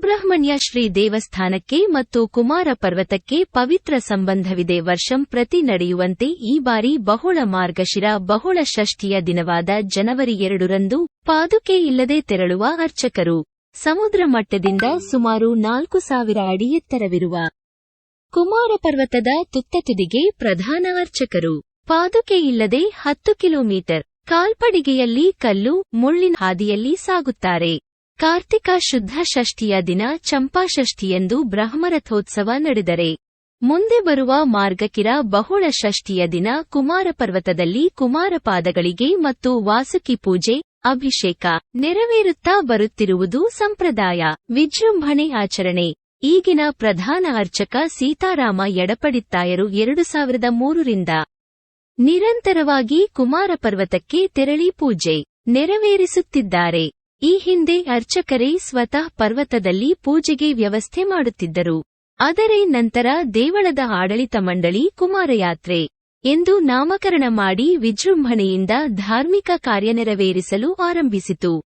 ಸುಬ್ರಹ್ಮಣ್ಯ ಶ್ರೀ ದೇವಸ್ಥಾನಕ್ಕೆ ಮತ್ತು ಕುಮಾರ ಪರ್ವತಕ್ಕೆ ಪವಿತ್ರ ಸಂಬಂಧವಿದೆ. ವರ್ಷಂ ಪ್ರತಿ ನಡೆಯುವಂತೆ ಈ ಬಾರಿ ಬಹುಳ ಮಾರ್ಗಶಿರ, ಬಹುಳ ಷಷ್ಠಿಯ ದಿನವಾದ ಜನವರಿ ಎರಡರಂದು ಪಾದುಕೆ ಇಲ್ಲದೆ ತೆರಳುವ ಅರ್ಚಕರು. ಸಮುದ್ರ ಮಟ್ಟದಿಂದ ಸುಮಾರು ನಾಲ್ಕು ಸಾವಿರ ಅಡಿ ಎತ್ತರವಿರುವ ಕುಮಾರ ಪರ್ವತದ ತುತ್ತ ತುದಿಗೆ ಪ್ರಧಾನ ಅರ್ಚಕರು. ಪಾದುಕೆ ಇಲ್ಲದೆ ಹತ್ತು ಕಿಲೋಮೀಟರ್ ಕಾಲ್ಪಡಿಗೆಯಲ್ಲಿ ಕಲ್ಲು, ಮುಳ್ಳಿನ ಹಾದಿಯಲ್ಲಿ ಸಾಗುತ್ತಾರೆ. ಕಾರ್ತಿಕ ಶುದ್ಧ ಷಷ್ಠಿಯ ದಿನ ಚಂಪಾಷಷ್ಠಿಯೆಂದು ಬ್ರಹ್ಮರಥೋತ್ಸವ ನಡೆದರೆ. ಮುಂದೆ ಬರುವ ಮಾರ್ಗಕಿರ ಬಹುಳ ಷಷ್ಠಿಯ ದಿನ ಕುಮಾರ ಪರ್ವತದಲ್ಲಿ ಕುಮಾರ ಪಾದಗಳಿಗೆ ಮತ್ತು ವಾಸುಕಿ ಪೂಜೆ, ಅಭಿಷೇಕ ನೆರವೇರುತ್ತಾ ಬರುತ್ತಿರುವುದು ಸಂಪ್ರದಾಯ. ವಿಜೃಂಭಣೆ ಆಚರಣೆ. ಈಗಿನ ಪ್ರಧಾನ ಅರ್ಚಕ ಸೀತಾರಾಮ ಎಡಪಡಿತ್ತಾಯರು ಎರಡು ಸಾವಿರದ ಮೂರರಿಂದ. ನಿರಂತರವಾಗಿ ಕುಮಾರ ಪರ್ವತಕ್ಕೆ ತೆರಳಿ ಪೂಜೆ ನೆರವೇರಿಸುತ್ತಿದ್ದಾರೆ. ಈ ಹಿಂದೆ ಅರ್ಚಕರೇ ಸ್ವತಃ ಪರ್ವತದಲ್ಲಿ ಪೂಜೆಗೆ ವ್ಯವಸ್ಥೆ ಮಾಡುತ್ತಿದ್ದರು. ಆದರೆ ನಂತರ ದೇವಳದ ಆಡಳಿತ ಮಂಡಳಿ ಕುಮಾರಯಾತ್ರೆ ಎಂದು ನಾಮಕರಣ ಮಾಡಿ ವಿಜೃಂಭಣೆಯಿಂದ ಧಾರ್ಮಿಕ ಕಾರ್ಯ ನೆರವೇರಿಸಲು ಆರಂಭಿಸಿತು.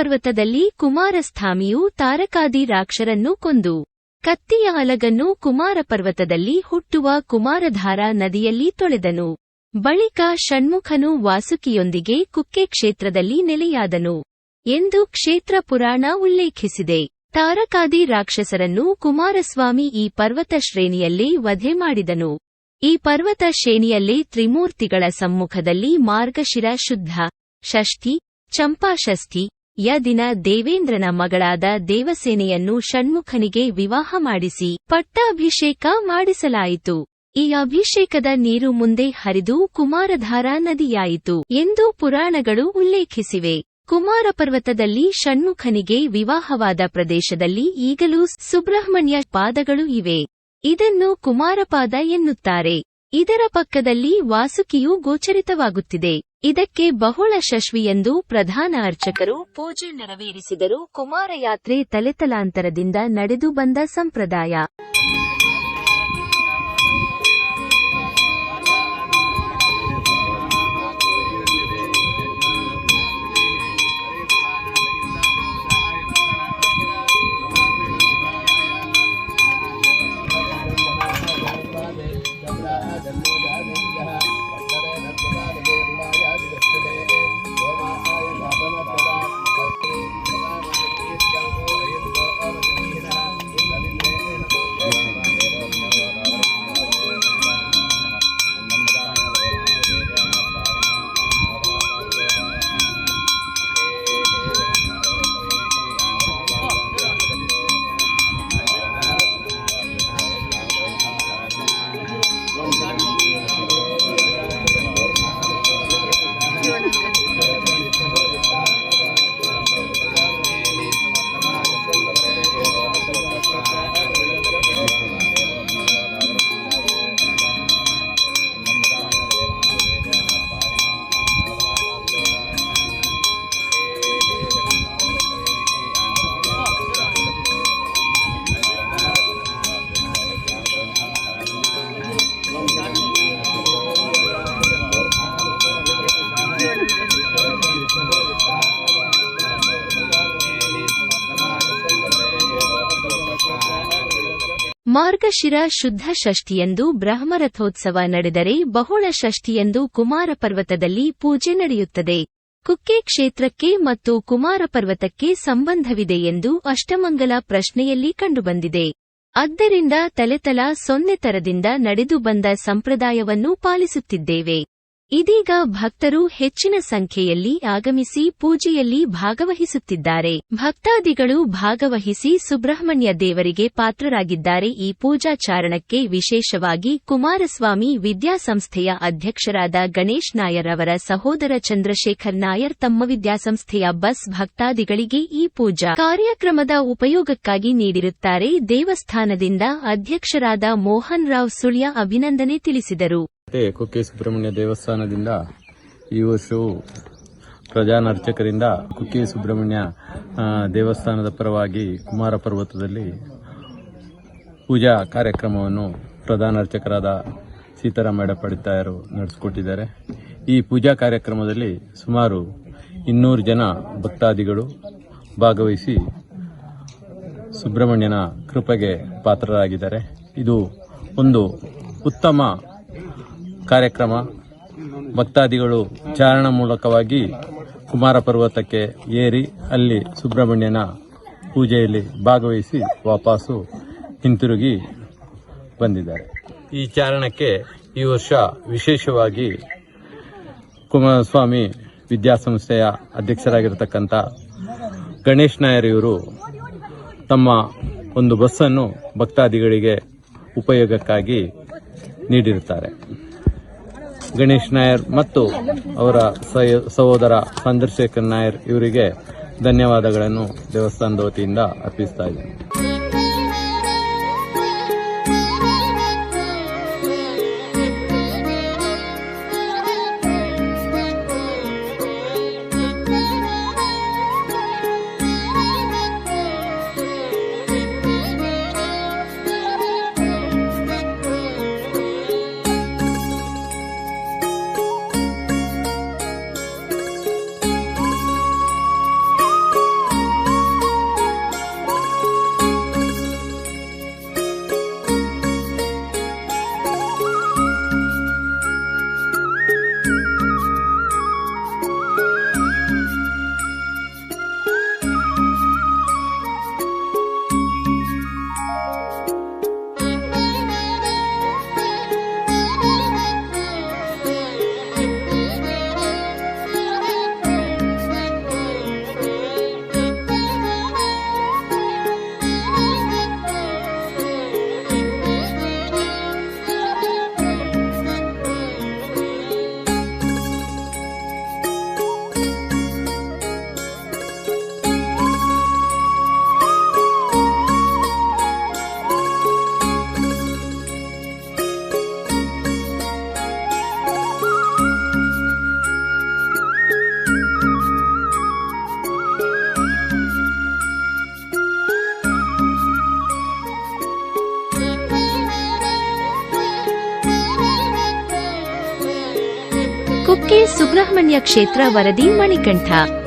ಪರ್ವತದಲ್ಲಿ ಕುಮಾರಸ್ಥಾಮಿಯು ತಾರಕಾದಿ ರಾಕ್ಷರನ್ನು ಕೊಂದು, ಕತ್ತಿಯ ಅಲಗನ್ನು ಕುಮಾರ ಪರ್ವತದಲ್ಲಿ ಹುಟ್ಟುವ ಕುಮಾರಧಾರ ನದಿಯಲ್ಲಿ ತೊಳೆದನು. ಬಳಿಕ ಷಣ್ಮುಖನು ವಾಸುಕಿಯೊಂದಿಗೆ ಕುಕ್ಕೆ ಕ್ಷೇತ್ರದಲ್ಲಿ ನೆಲೆಯಾದನು ಎಂದು ಕ್ಷೇತ್ರ ಪುರಾಣ ಉಲ್ಲೇಖಿಸಿದೆ. ತಾರಕಾದಿ ರಾಕ್ಷಸರನ್ನು ಕುಮಾರಸ್ವಾಮಿ ಈ ಪರ್ವತ ಶ್ರೇಣಿಯಲ್ಲಿ ವಧೆ ಮಾಡಿದನು. ಈ ಪರ್ವತ ಶ್ರೇಣಿಯಲ್ಲೇ ತ್ರಿಮೂರ್ತಿಗಳ ಸಮ್ಮುಖದಲ್ಲಿ ಮಾರ್ಗಶಿರ ಶುದ್ಧ, ಷಷ್ಠಿ, ಚಂಪಾಷಷ್ಠಿ ಯ ದಿನ ದೇವೇಂದ್ರನ ಮಗಳಾದ ದೇವಸೇನೆಯನ್ನು ಷಣ್ಮುಖನಿಗೆ ವಿವಾಹ ಮಾಡಿಸಿ ಪಟ್ಟಾಭಿಷೇಕ ಮಾಡಿಸಲಾಯಿತು. ಈ ಅಭಿಷೇಕದ ನೀರು ಮುಂದೆ ಹರಿದು ಕುಮಾರಧಾರಾ ನದಿಯಾಯಿತು ಎಂದು ಪುರಾಣಗಳು ಉಲ್ಲೇಖಿಸಿವೆ. ಕುಮಾರ ಪರ್ವತದಲ್ಲಿ ಷಣ್ಮುಖನಿಗೆ ವಿವಾಹವಾದ ಪ್ರದೇಶದಲ್ಲಿ ಈಗಲೂ ಸುಬ್ರಹ್ಮಣ್ಯ ಪಾದಗಳು ಇವೆ. ಇದನ್ನು ಕುಮಾರಪಾದ ಎನ್ನುತ್ತಾರೆ. ಇದರ ಪಕ್ಕದಲ್ಲಿ ವಾಸುಕಿಯು ಗೋಚರಿತವಾಗುತ್ತಿದೆ. ಇದಕ್ಕೆ ಬಹುಳ ಶಶ್ವಿ ಎಂದು ಪ್ರಧಾನ ಅರ್ಚಕರು ಪೂಜೆ ನೆರವೇರಿಸಿದರು. ಕುಮಾರಯಾತ್ರೆ ತಲೆತಲಾಂತರದಿಂದ ನಡೆದು ಬಂದ ಸಂಪ್ರದಾಯ. ಮಾರ್ಗಶಿರ ಶುದ್ಧ ಷಷ್ಠಿಯಂದು ಬ್ರಹ್ಮರಥೋತ್ಸವ ನಡೆದರೆ ಬಹುಳ ಷಷ್ಠಿಯಂದು ಕುಮಾರ ಪರ್ವತದಲ್ಲಿ ಪೂಜೆ ನಡೆಯುತ್ತದೆ. ಕುಕ್ಕೆ ಕ್ಷೇತ್ರಕ್ಕೆ ಮತ್ತು ಕುಮಾರ ಪರ್ವತಕ್ಕೆ ಸಂಬಂಧವಿದೆ ಎಂದು ಅಷ್ಟಮಂಗಲ ಪ್ರಶ್ನೆಯಲ್ಲಿ ಕಂಡುಬಂದಿದೆ. ಆದ್ದರಿಂದ ತಲೆತಲ ಸೊನ್ನೆ ತರದಿಂದ ನಡೆದು ಬಂದ ಸಂಪ್ರದಾಯವನ್ನು ಪಾಲಿಸುತ್ತಿದ್ದೇವೆ. ಇದೀಗ ಭಕ್ತರು ಹೆಚ್ಚಿನ ಸಂಖ್ಯೆಯಲ್ಲಿ ಆಗಮಿಸಿ ಪೂಜೆಯಲ್ಲಿ ಭಾಗವಹಿಸುತ್ತಿದ್ದಾರೆ. ಭಕ್ತಾದಿಗಳು ಭಾಗವಹಿಸಿ ಸುಬ್ರಹ್ಮಣ್ಯ ದೇವರಿಗೆ ಪಾತ್ರರಾಗಿದ್ದಾರೆ. ಈ ಪೂಜಾಚಾರಣಕ್ಕೆ ವಿಶೇಷವಾಗಿ ಕುಮಾರಸ್ವಾಮಿ ವಿದ್ಯಾಸಂಸ್ಥೆಯ ಅಧ್ಯಕ್ಷರಾದ ಗಣೇಶ್ ನಾಯರ್ ಅವರ ಸಹೋದರ ಚಂದ್ರಶೇಖರ್ ನಾಯರ್ ತಮ್ಮ ವಿದ್ಯಾಸಂಸ್ಥೆಯ ಬಸ್ ಭಕ್ತಾದಿಗಳಿಗೆ ಈ ಪೂಜಾ ಕಾರ್ಯಕ್ರಮದ ಉಪಯೋಗಕ್ಕಾಗಿ ನೀಡಿರುತ್ತಾರೆ. ದೇವಸ್ಥಾನದಿಂದ ಅಧ್ಯಕ್ಷರಾದ ಮೋಹನ್ ರಾವ್ ಸುಳ್ಯ ಅಭಿನಂದನೆ ತಿಳಿಸಿದರು. ಕುಕ್ಕೆ ಸುಬ್ರಹ್ಮಣ್ಯ ದೇವಸ್ಥಾನದಿಂದ ಈ ವರ್ಷವು ಪ್ರಜಾನರ್ಚಕರಿಂದ ಕುಕ್ಕೆ ಸುಬ್ರಹ್ಮಣ್ಯ ದೇವಸ್ಥಾನದ ಪರವಾಗಿ ಕುಮಾರ ಪರ್ವತದಲ್ಲಿ ಪೂಜಾ ಕಾರ್ಯಕ್ರಮವನ್ನು ಪ್ರಧಾನ ಅರ್ಚಕರಾದ ಸೀತಾರಾಮ ಎಡಪಡಿತಾಯರು ನಡೆಸಿಕೊಟ್ಟಿದ್ದಾರೆ. ಈ ಪೂಜಾ ಕಾರ್ಯಕ್ರಮದಲ್ಲಿ ಸುಮಾರು ಇನ್ನೂರು ಜನ ಭಕ್ತಾದಿಗಳು ಭಾಗವಹಿಸಿ ಸುಬ್ರಹ್ಮಣ್ಯನ ಕೃಪೆಗೆ ಪಾತ್ರರಾಗಿದ್ದಾರೆ. ಇದು ಒಂದು ಉತ್ತಮ ಕಾರ್ಯಕ್ರಮ ಭಕ್ತಾದಿಗಳು ಚಾರಣ ಮೂಲಕವಾಗಿ ಕುಮಾರ ಪರ್ವತಕ್ಕೆ ಏರಿ ಅಲ್ಲಿ ಸುಬ್ರಹ್ಮಣ್ಯನ ಪೂಜೆಯಲ್ಲಿ ಭಾಗವಹಿಸಿ ವಾಪಸ್ಸು ಹಿಂತಿರುಗಿ ಬಂದಿದ್ದಾರೆ. ಈ ಚಾರಣಕ್ಕೆ ಈ ವರ್ಷ ವಿಶೇಷವಾಗಿ ಕುಮಾರಸ್ವಾಮಿ ವಿದ್ಯಾಸಂಸ್ಥೆಯ ಅಧ್ಯಕ್ಷರಾಗಿರತಕ್ಕಂಥ ಗಣೇಶ್ ನಾಯರ್ ಇವರು ತಮ್ಮ ಒಂದು ಬಸ್ಸನ್ನು ಭಕ್ತಾದಿಗಳಿಗೆ ಉಪಯೋಗಕ್ಕಾಗಿ ನೀಡಿರುತ್ತಾರೆ. ಗಣೇಶ್ ನಾಯರ್ ಮತ್ತು ಅವರ ಸಹ- ಸಹೋದರ ಚಂದ್ರಶೇಖರ್ ನಾಯರ್ ಇವರಿಗೆ ಧನ್ಯವಾದಗಳನ್ನು ದೇವಸ್ಥಾನದ ವತಿಯಿಂದ ಅರ್ಪಿಸ್ತಾ ಇದ್ದೇನೆ. ಕ್ಷೇತ್ರ ವರದಿ ಮಣಿಕಂಠ.